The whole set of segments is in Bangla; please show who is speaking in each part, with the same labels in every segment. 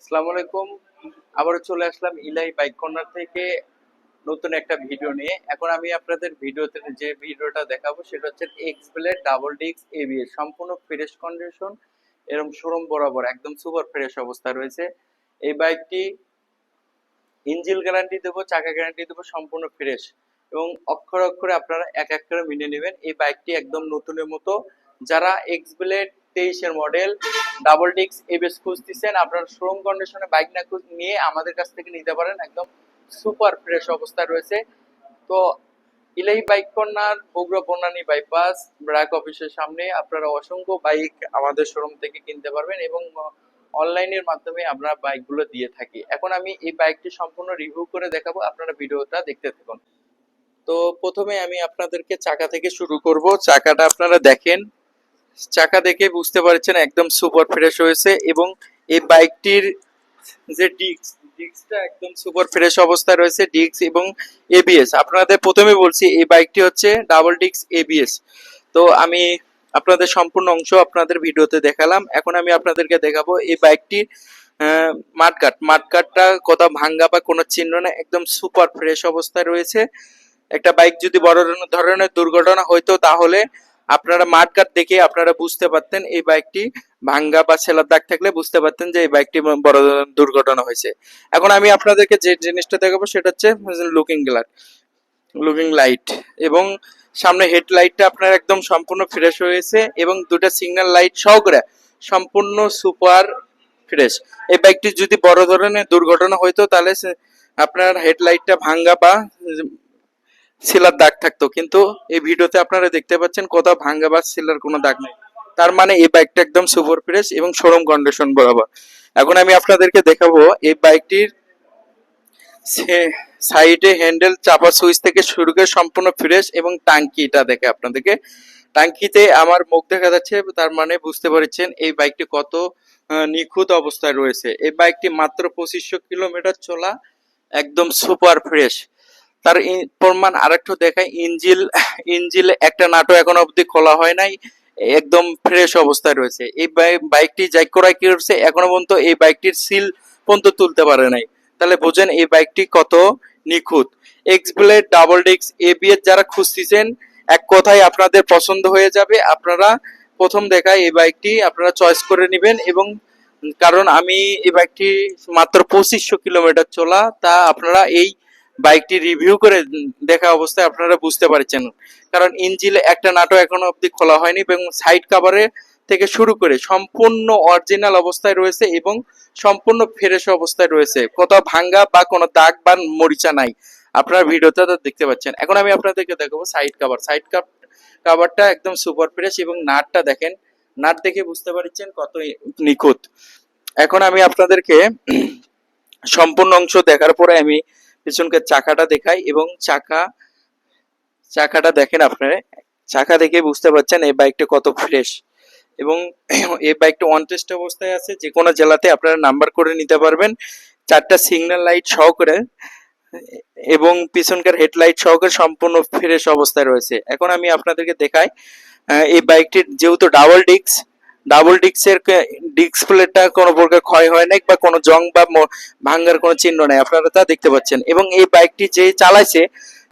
Speaker 1: আসসালামু আলাইকুম। আবারও চলে আসলাম ইলাই বাইক কর্নার থেকে নতুন একটা ভিডিও নিয়ে। এখন আমি আপনাদের ভিডিওতে যে ভিডিওটা দেখাবো সেটা হচ্ছে এক্স ব্লেড ডাবল ডিক্স এবিএস সম্পূর্ণ ফ্রেশ কন্ডিশন এরকম শোরুম বরাবর একদম সুপার ফ্রেশ অবস্থা রয়েছে। এই বাইকটি ইঞ্জিল গ্যারান্টি দেবো, চাকা গ্যারান্টি দেবো, সম্পূর্ণ ফ্রেশ এবং অক্ষরে অক্ষরে আপনারা এক এক করে মেনে নেবেন। এই বাইকটি একদম নতুনের মতো। যারা এক্স ব্লেড তেইশের মডেল ডাবল ডিক্স এবিএস খুঁজতেছেন, আপনার শোরুম কন্ডিশনে বাইক না নিয়ে আমাদের কাছ থেকে নিতে পারেন, একদম সুপার ফ্রেশ অবস্থা রয়েছে। তো ইলাই bike corner Bogura Banani bypass BRAC অফিসের সামনে আপনারা অসংখ্য বাইক আমাদের শোরুম থেকে কিনতে পারবেন এবং অনলাইনের মাধ্যমে আমরা বাইকগুলো দিয়ে থাকি। এখন আমি এই বাইকটি সম্পূর্ণ রিভিউ করে দেখাবো, আপনারা ভিডিওটা দেখতে থাকুন। তো প্রথমে আমি আপনাদেরকে চাকা থেকে শুরু করব। চাকাটা আপনারা দেখেন চাকা দেখে বুঝতে পারছেন একদম সুপার ফ্রেশ হয়েছে এবং এই বাইকটির যে ডিস্ক, ডিস্কটা একদম সুপার ফ্রেশ অবস্থায় রয়েছে, ডিস্ক এবং এবিএস আপনাদের প্রথমে বলছি, এই বাইকটি হচ্ছে ডাবল ডিস্ক এবিএস তো আমি আপনাদের সম্পূর্ণ অংশ আপনাদের ভিডিওতে দেখালাম। এখন আমি আপনাদেরকে দেখাবো এই বাইকটির মাঠঘাট। মাঠঘাটটা কোথাও ভাঙ্গা বা কোনো চিহ্ন না, একদম সুপার ফ্রেশ অবস্থায় রয়েছে। একটা বাইক যদি বড় ধরনের দুর্ঘটনা হইতো তাহলে আপনারা মাঠঘাট দেখে আপনারা বুঝতে পারতেন এই বাইকটি ভাঙ্গা বা সেলার দাগ থাকলে বুঝতে পারতেন যে এই বাইকটি বড় দুর্ঘটনা হয়েছে। এখন আমি আপনাদেরকে যে জিনিসটা দেখাবো সেটা হচ্ছে লুকিং গ্লাস লুকিং লাইট এবং সামনে হেডলাইটটা আপনার একদম সম্পূর্ণ ফ্রেশ হয়েছে এবং দুটো সিগন্যাল লাইট সহকারে সম্পূর্ণ সুপার ফ্রেশ এই বাইকটি যদি বড় ধরনের দুর্ঘটনা হইতো তাহলে আপনার হেডলাইটটা ভাঙ্গা বা সিলার দাগ থাকতো। কিন্তু এই ভিডিওতে আপনারা দেখতে পাচ্ছেন কোথাও ভাঙ্গা বা সিলার কোনো দাগ নেই। তার মানে এই বাইকটা একদম সুপার ফ্রেশ এবং শোরুম কন্ডিশন বরাবর। এখন আমি আপনাদেরকে দেখাবো এই বাইকটির সাইডে হ্যান্ডেল, চাপা সুইচ থেকে শুরু করে সম্পূর্ণ ফ্রেশ এবং টাঙ্কিটা দেখে আপনাদেরকে। টাঙ্কিতে আমার মুখ দেখা যাচ্ছে, তার মানে বুঝতে পারছেন এই বাইকটি কত নিখুঁত অবস্থায় রয়েছে। এই বাইকটি মাত্র পঁচিশশো কিলোমিটার চলা, একদম সুপার ফ্রেশ। তার প্রমাণ আরেকটু দেখায় ইঞ্জিল ইঞ্জিল একটা নাটো এখনও অবধি খোলা হয় নাই, একদম ফ্রেশ অবস্থায় রয়েছে। এই বাইকটি যাই করাই কি করছে? এখনও পর্যন্ত এই বাইকটির সিল পর্যন্ত তুলতে পারে নাই। তাহলে বোঝেন এই বাইকটি কত নিখুঁত। এক্স ব্লেড ডাবল ডিক্স এবিএস যারা খুঁজতেছেন, এক কথায় আপনাদের পছন্দ হয়ে যাবে। আপনারা প্রথম দেখায় এই বাইকটি, আপনারা চয়েস করে নেবেন এবং কারণ আমি এই বাইকটি মাত্র পঁচিশশো কিলোমিটার চলা, তা আপনারা এই বাইকটি রিভিউ করে দেখা অবস্থায় আপনারা বুঝতে পারছেন। কারণ ইঞ্জিল একটা নাটো এখনও অবধি খোলা হয়নি এবং সাইড কাভারে থেকে শুরু করে সম্পূর্ণ অরিজিনাল অবস্থায় রয়েছে এবং সম্পূর্ণ ফ্রেশ অবস্থায় রয়েছে। কোথাও ভাঙ্গা বা কোনো দাগ বা মরিচা নাই। আপনারা ভিডিওতে তো দেখতে পাচ্ছেন। এখন আমি আপনাদেরকে দেখাবো সাইড কাভার সাইড কাভারটা একদম সুপার ফ্রেশ এবং নাটটা দেখেন। নাট দেখে বুঝতে পারছেন কত নিখুঁত। এখন আমি আপনাদেরকে সম্পূর্ণ অংশ দেখার পরে আমি পিছনকার চাকাটা দেখাই এবং চাকা, চাকাটা দেখেন আপনারা, চাকা দেখে বুঝতে পারছেন এই বাইকটা কত ফ্রেশ এবং এই বাইকটা ওয়ান টেস্ট অবস্থায় আছে যে কোনো জেলাতে আপনারা নাম্বার করে নিতে পারবেন, চারটা সিগন্যাল লাইট সহকারে এবং পিছনকার হেডলাইট সহকারে সম্পূর্ণ ফ্রেশ অবস্থায় রয়েছে। এখন আমি আপনাদেরকে দেখাই এই বাইকটির যেহেতু ডাবল ডিস্ক ডাবল ডিস্কের ডিস্ক প্লেটটা কোনো প্রকার ক্ষয় হয় নাই বা কোনো জং বা ভাঙ্গার কোনো চিহ্ন নেই। আপনারা তা দেখতে পাচ্ছেন। এবং এই বাইকটি যে চালাইছে,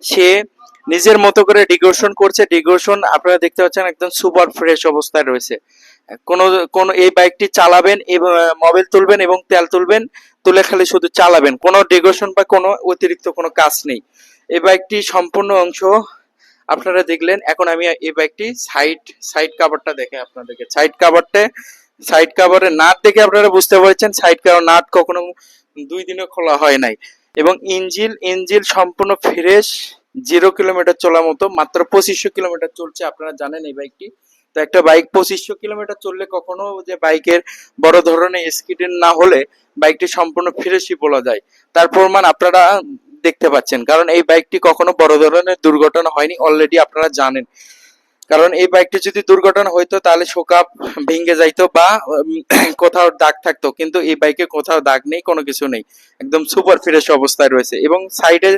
Speaker 1: সে নিজের মতো করে ডিগ্রেশন করছে। ডিগ্রেশন আপনারা দেখতে পাচ্ছেন একদম সুপার ফ্রেশ অবস্থায় রয়েছে। কোনো কোনো, এই বাইকটি চালাবেন এবং মোবাইল তুলবেন এবং তেল তুলবেন, তুলে খালি শুধু চালাবেন। কোনো ডেকোরেশন বা কোনো অতিরিক্ত কোনো কাজ নেই। এই বাইকটি সম্পূর্ণ অংশ আপনারা দেখলেন, এখন আমি এই বাইকটি সাইড সাইড কাভারটা দেখে আপনাদেরকে। সাইড কাভারটা সাইড কাভারের নাট দেখে আপনারা বুঝতে পারছেন সাইড কাভার নাট কখনো দুই দিনে খোলা হয় নাই। এবং ইঞ্জিল ইঞ্জিল সম্পূর্ণ ফ্রেশ জিরো কিলোমিটার চলার মতো, মাত্র পঁচিশশো কিলোমিটার চলছে, আপনারা জানেন এই বাইকটি তো একটা বাইক পঁচিশশো কিলোমিটার চললে কখনো যে বাইকের বড় ধরনের স্কিডেন্ট না হলে বাইকটি সম্পূর্ণ ফ্রেশই বলা যায়। তার প্রমাণ আপনারা দেখতে পাচ্ছেন। কারণ এই বাইকটি কখনো বড় ধরনের দুর্ঘটনা হয়নি অলরেডি আপনারা জানেন। কারণ এই বাইকটি যদি দুর্ঘটনা হইতো, তাহলে শোকাপ ভেঙে যাইতো বা কোথাও দাগ থাকতো। কিন্তু এই বাইকে কোথাও দাগ নেই, কোনো কিছু নেই। একদম সুপার ফ্রেশ অবস্থায় রয়েছে। এবং সাইডে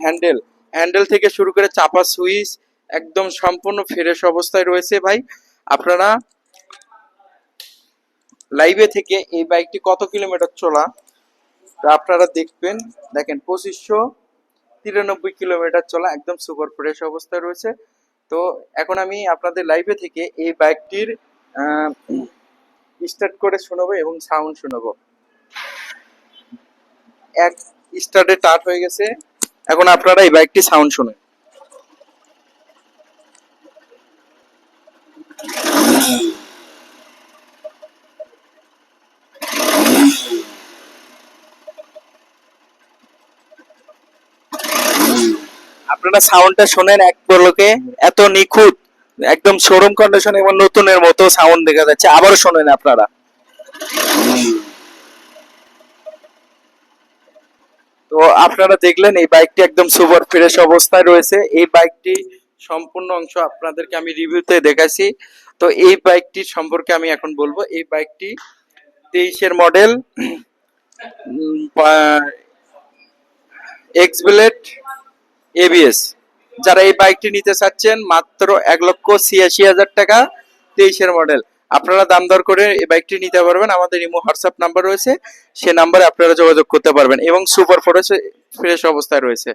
Speaker 1: হ্যান্ডেল হ্যান্ডেল থেকে শুরু করে চাপা সুইচ একদম সম্পূর্ণ ফ্রেশ অবস্থায় রয়েছে ভাই। আপনারা লাইভে থেকে এই বাইকটি কত কিলোমিটার চলা? তা আপনারা দেখবেন, দেখেন পঁচিশশো তিরানব্বই কিলোমিটার চলা একদম সুপার ফ্রেশ অবস্থায় রয়েছে। তো এখন আমি আপনাদের লাইভে থেকে এই বাইকটির স্টার্ট করে শোনাবো এবং সাউন্ড শোনাবো। এক স্টার্টে টাট হয়ে গেছে। এখন আপনারা এই বাইকটি সাউন্ড শুনুন। আপনারা সাউন্ডটা শোনেন এক পলকে। এত নিখুঁত, একদম শোরুম কন্ডিশন এবং নতুনের মতো সাউন্ড দেখা যাচ্ছে। আবারও শোনেন আপনারা। তো আপনারা দেখলেন, এই বাইকটি একদম সুপার ফ্রেশ অবস্থায় রয়েছে। এই বাইকটি সম্পূর্ণ অংশ আপনাদেরকে আমি রিভিউতে দেখাইছি তো এই বাইকটির সম্পর্কে আমি এখন বলব। এই বাইকটি তেইশের মডেল এক্স ব্লেড এবিএস যারা এই বাইকটি নিতে চাচ্ছেন, মাত্র এক লক্ষ ছিয়াশি হাজার টাকা, তেইশের মডেল আপনারা দাম দর করে এই বাইকটি নিতে পারবেন। আমাদের ইমো হোয়াটসঅ্যাপ নাম্বার রয়েছে। সে নাম্বারে আপনারা যোগাযোগ করতে পারবেন এবং সুপার ফ্রেশ ফ্রেশ অবস্থায় রয়েছে।